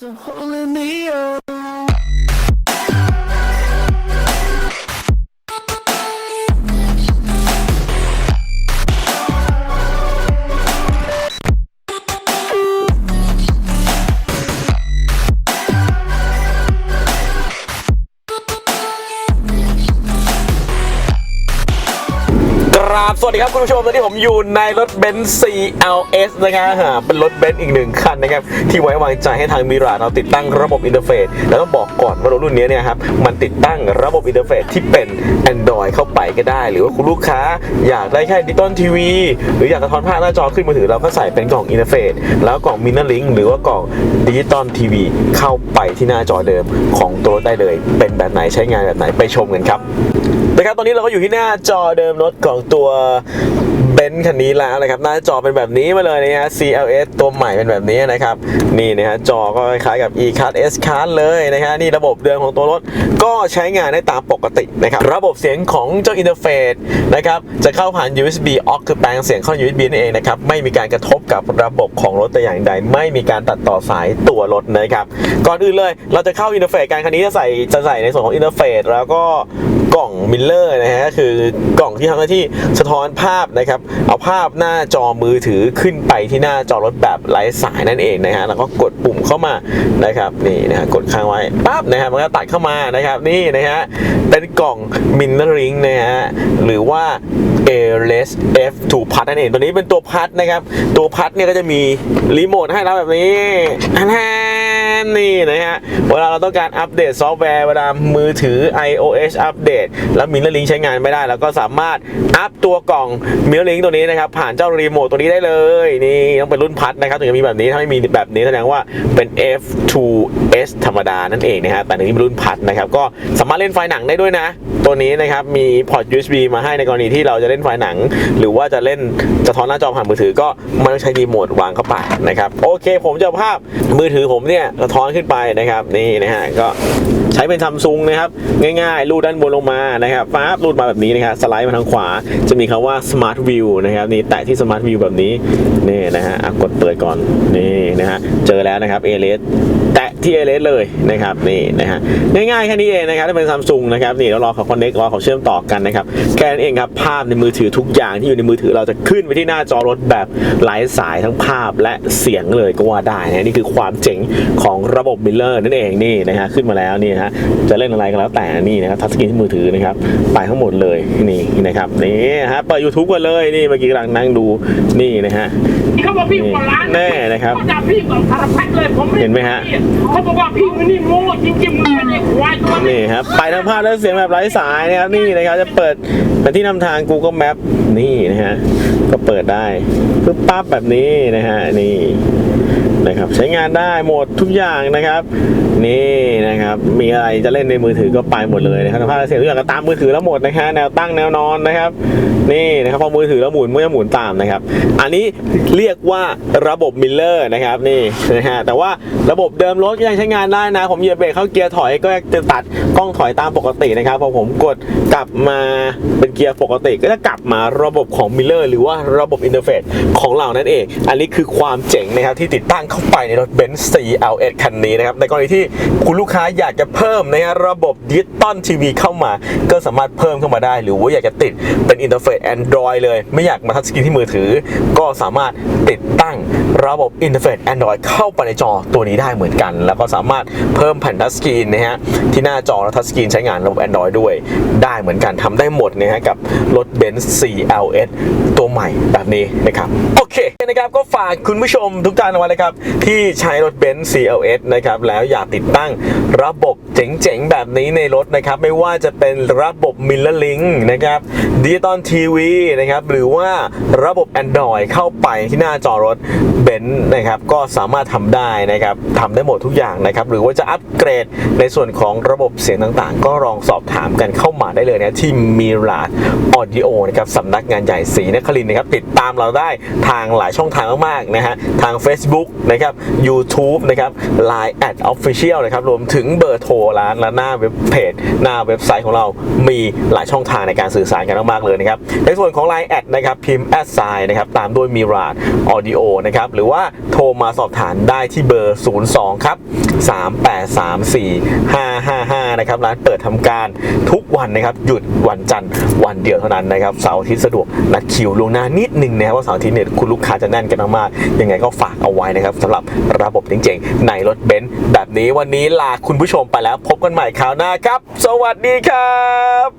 There's a hole in the earth. ครับ สวัสดีครับคุณผู้ชมตอนนี้ผมอยู่ในรถเบนซ์ CLS นะครับฮ่าเป็นรถเบนซ์อีกหนึ่งคันนะครับ ที่ไว้วางใจให้ทางมิราเราติดตั้งระบบอินเทอร์เฟซแล้วต้องบอกก่อนว่ารถรุ่นนี้เนี่ยครับ มันติดตั้งระบบอินเทอร์เฟซที่เป็น Android เข้าไปก็ได้ หรือว่าคุณลูกค้าอยากได้แค่ดิจิตอลทีวีหรืออยากกระท้อนภาพหน้าจอขึ้นมือถือเราก็ใส่เป็นกล่องอินเทอร์เฟซแล้วกล่องมินเนอร์ลิงหรือว่ากล่องดิจิตอลทีวีเข้าไปที่หน้าจอเดิมของตัวรถได้เลย เป็นแบบไหนใช้งานแบบไหนไปชมกันครับนะครับตอนนี้เราก็อยู่ที่หน้าจอเดิมรถของตัว เบนซ์คันนี้แล้วนะครับหน้าจอเป็นแบบนี้มาเลยนะฮะ CLS ตัวใหม่เป็นแบบนี้นะครับนี่นะฮะจอก็คล้ายกับ e c a r s c a r เลยนะฮะนี่ระบบเดิมของตัวรถก็ใช้งานได้ตามปกตินะครับระบบเสียงของเจ้าอินเทอร์เฟซนะครับจะเข้าผ่าน USB aux คือแปลงเสียงเข้า USB นั่นเองนะครับไม่มีการกระทบกับระบบของรถแต่อย่างใด ไม่มีการตัดต่อสายตัวรถนะครับก่อนอื่นเลยเราจะเข้าอินเทอร์เฟซการคันนี้จะใส่จะใส่ในส่วนของอินเทอร์เฟซแล้วก็ กล่องมิลเลอร์นะฮะคือกล่องที่ทำหน้าที่สะท้อนภาพนะครับ เอาภาพหน้าจอมือถือขึ้นไปที่หน้าจอรถแบบไร้สายนั่นเองนะฮะแล้วก็กดปุ่มเข้ามานะครับนี่นะฮะกดค้างไว้ปั๊บนะฮะมันก็ตัดเข้ามานะครับนี่นะฮะเป็นกล่องมินเนอร์ริงนะฮะหรือว่า a l e s F2 พัดนั่นเองตัวนี้เป็นตัวพัดนะครับ ตัวพัดเนี่ยก็จะมีรีโมทให้เราแบบนี้แฮ นนี่นะฮะ เวลาเราต้องการอัปเดตซอฟต์แวร์ เวลามือถือ iOS อัปเดต แล้วมิ r ลิงใช้งานไม่ได้ แล้วก็สามารถอัพตัวกล่องมิ r ลิงตัวนี้นะครับ ผ่านเจ้ารีโมทตัวนี้ได้เลย นี่ต้องเป็นรุ่นพัดนะครับถึงจะมีแบบนี้ ถ้าไม่มีแบบนี้แสดงว่าเป็น F2S ธรรมดานั่นเองนะฮะแต่นี้เป็นรุ่นพัดนะครับก็สามารถเล่นไฟหนังได้ด้วยนะ ตัวนี้นะครับมีพอร์ต USB มาให้ในกรณีที่เราจะเล่นไฟล์หนัง หรือว่าจะเล่นจะทอนหน้าจอผ่านมือถือก็ไม่ต้องใช้รีโมทวางเข้าไปนะครับโอเค ผมจะภาพมือถือผมเนี่ยสะท้อนขึ้นไปนะครับนี่นะฮะก็ใช้เป็นซัมซุงนะครับง่ายๆรูดด้านบนลงมานะครับฟ้าบรูดมาแบบนี้นะครับสไลด์มาทางขวา จะมีคำว่า Smart View นะครับนี่แตะที่ Smart View แบบนี้นี่นะฮะกดเปิดก่อนนี่นะฮะเจอแล้วนะครับเอเลสแตะที่เอเลสเลยนะครับนี่นะฮะง่ายๆแค่นี้เองนะครับถ้าเป็นซัมซุงนะครับนี่เรารอเขาคอนเน็กรอเขาเชื่อมต่อกันนะครับแค่นั้นเองครับภาพในมือถือทุกอย่างที่อยู่ในมือถือเราจะขึ้นไปที่หน้าจอรถแบบไร้สายทั้งภาพและเสียงเลยก็ว่าได้นะนี่คือความเจ๋งของระบบมิลเลอร์นั่นเองนี่นะฮะขึ้นมาแล้วนี่ฮะจะเล่นอะไรก็แล้วแต่นี่นะครับทัชสกรีนที่มือถือนะครับไปทั้งหมดเลยนี่นะครับนี่ฮะเปิด YouTube กันเลยนี่เมื่อกี้กำลังนั่งดูนี่นะฮะเขาบอกพี่หัวร้านแน่นะครับเขาจับพี่กับสารพัดเลยผมไม่เห็นไหมฮะเขาบอกว่าพี่มันนี่โง่จริงๆมึงเป็นไอ้ควายตัวนี้นี่ครับไปทั้งภาพและเสียงแบบไร้สายนะครับนี่นะครับจะเปิดเป็นที่นำทาง Google Map นี่นะฮะก็เปิดได้ปึ๊บปั๊บแบบนี้นะฮะนี่ นะครับใช้งานได้หมดทุกอย่างนะครับ นี่นะครับมีอะไรจะเล่นในมือถือก็ไปหมดเลยนะครับทั้งภาพเสียงทุกอย่างก็ตามมือถือแล้วหมดนะฮะแนวตั้งแนวนอนนะครับ นี่นะครับพอมือถือแล้วหมุนมันจะหมุนตามนะครับ อันนี้เรียกว่าระบบมิลเลอร์นะครับนี่นะฮะแต่ว่าระบบเดิมรถก็ยังใช้งานได้นะ ผมเหยียบเบรกเข้าเกียร์ถอยก็จะตัดกล้องถอยตามปกตินะครับพอผมกดกลับมาเป็นเกียร์ปกติก็จะกลับมาระบบของมิลเลอร์หรือว่าระบบอินเทอร์เฟซของเรานั่นเอง อันนี้คือความเจ๋งนะครับที่ติดตั้งเข้าไปในรถ Benz CLS คันนี้นะครับในกรณีที่คุณลูกค้าอยากจะเพิ่มนะฮะระบบดิจิตอลทีวีเข้ามา ก็สามารถเพิ่มเข้ามาได้ หรือว่าอยากจะติดเป็นอินเทอร์เฟซ Android เลย ไม่อยากมาทัชสกรีนที่มือถือ ก็สามารถติดตั้งระบบอินเทอร์เฟซ Android เข้าไปในจอตัวนี้ได้เหมือนกัน แล้วก็สามารถเพิ่มแผ่นทัชสกรีนนะฮะที่หน้าจอและทัชสกรีนใช้งานระบบ Android ด้วยได้เหมือนกันทำได้หมดนะฮะกับรถ Benz CLS ตัวใหม่แบบนี้นะครับโอเคนะครับก็ฝากคุณผู้ชมทุกท่านเอาไว้เลยครับที่ใช้รถ Benz CLS นะครับแล้วอยากติดตั้งระบบเจ๋งๆ แบบนี้ในรถนะครับ ไม่ว่าจะเป็นระบบ Mirror Link นะครับดิจิตอลทีวีนะครับหรือว่าระบบ Android เข้าไปที่หน้าจอรถ Benz นะครับก็สามารถทำได้นะครับทำได้หมดทุกอย่างนะครับหรือว่าจะอัปเกรดในส่วนของระบบเสียงต่างๆ ก็ลองสอบถามกันเข้ามาได้เลยนะที่ Mirage Audio นะครับสำนักงานใหญ่ศรีนครินนะครับติดตามเราได้ทางหลายช่องทางมากๆนะฮะทาง Facebook นะนะครับ YouTube นะครับ Line at Official นะครับ รวมถึงเบอร์โทรร้านและหน้าเว็บเพจ หน้าเว็บไซต์ของเรา มีหลายช่องทางในการสื่อสารกันมากๆเลยนะครับ ในส่วนของ Line แอดนะครับ พิมพ์แอดไซนะครับ ตามด้วยมีราดออดิโอนะครับ หรือว่าโทรมาสอบถามได้ที่เบอร์ 02 ครับ 3834 555 นะครับ ร้านเปิดทำการทุกวันนะครับ หยุดวันจันทร์วันเดียวเท่านั้นนะครับ เสาร์อาทิตย์สะดวกนัดคิวลวงหน้านิดนึงนะครับว่าเสาร์อาทิตย์เนี่ยคุณลูกค้าจะแน่นกันมากๆยังไงก็ฝากเอาไว้นะครับนะครับสำหรับระบบจริงๆ ในรถเบนซ์แบบนี้วันนี้ลาคุณผู้ชมไปแล้วพบกันใหม่คราวหน้าครับ สวัสดีครับ